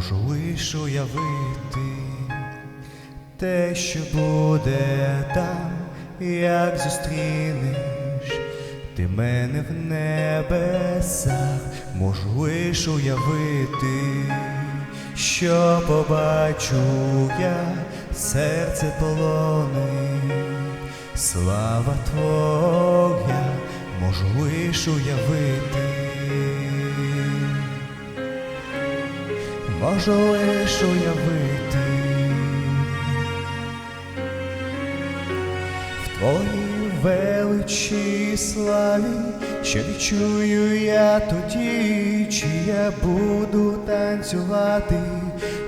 можу лиш уявити те, що буде там, як зустрінеш ти мене в небесах, можу лиш уявити, що побачу я, серце полонить, слава Твоя, можу лиш уявити. Можу лиш уявити в твоїй величі славі, що відчую я тоді, чи я буду танцювати,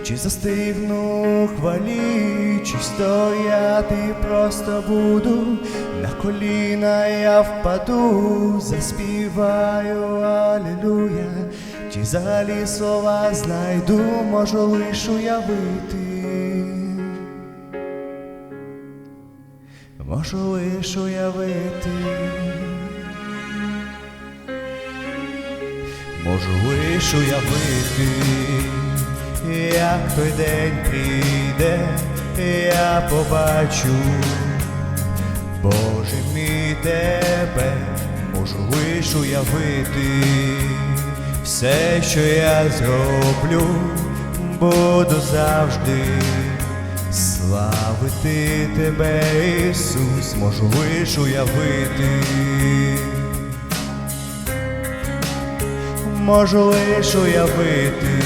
чи застигну хвалі, чи стояти просто буду, на коліна я впаду, заспіваю Алілуя. Чи взагалі слова знайду, можу лиш уявити, можу лиш уявити, можу лиш уявити, як той день прийде, я побачу, Боже мій тебе, можу лиш уявити все, що я зроблю, буду завжди славити тебе, Ісус, можу лиш уявити, можу лиш уявити.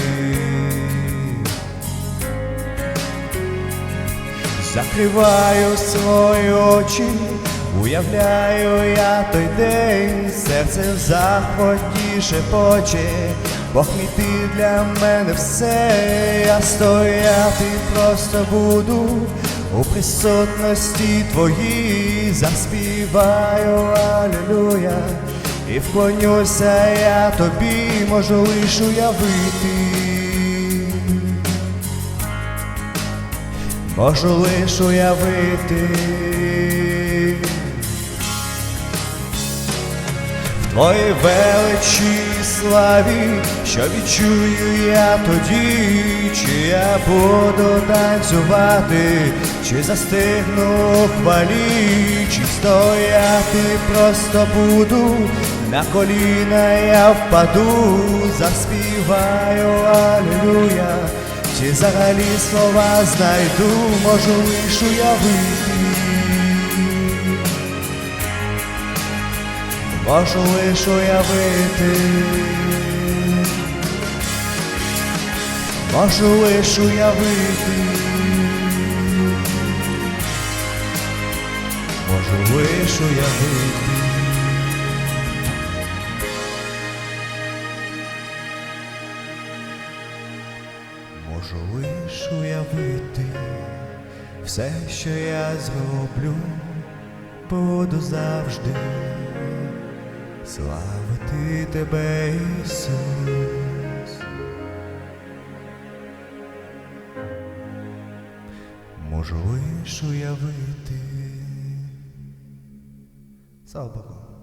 Закриваю свої очі, уявляю я той день, серце в захваті шепоче, Бог мій ти для мене все, я стояти просто буду. У присутності твоїй, заспіваю Алілуя, і вклонюся я тобі, можу лиш уявити. можу лиш уявити в твоїй величі славі, що відчую я тоді, чи я буду танцювати, чи застигну у хвалі, чи стояти просто буду, на коліна я впаду, заспіваю Алілуя. Чи взагалі слова знайду, можу лиш уявити, можу лиш уявити, можу лиш уявити, можу лиш уявити. Можу лиш уявити все, що я зроблю, буду завжди славити тебе, Ісус. Можу лиш уявити. Слава Богу.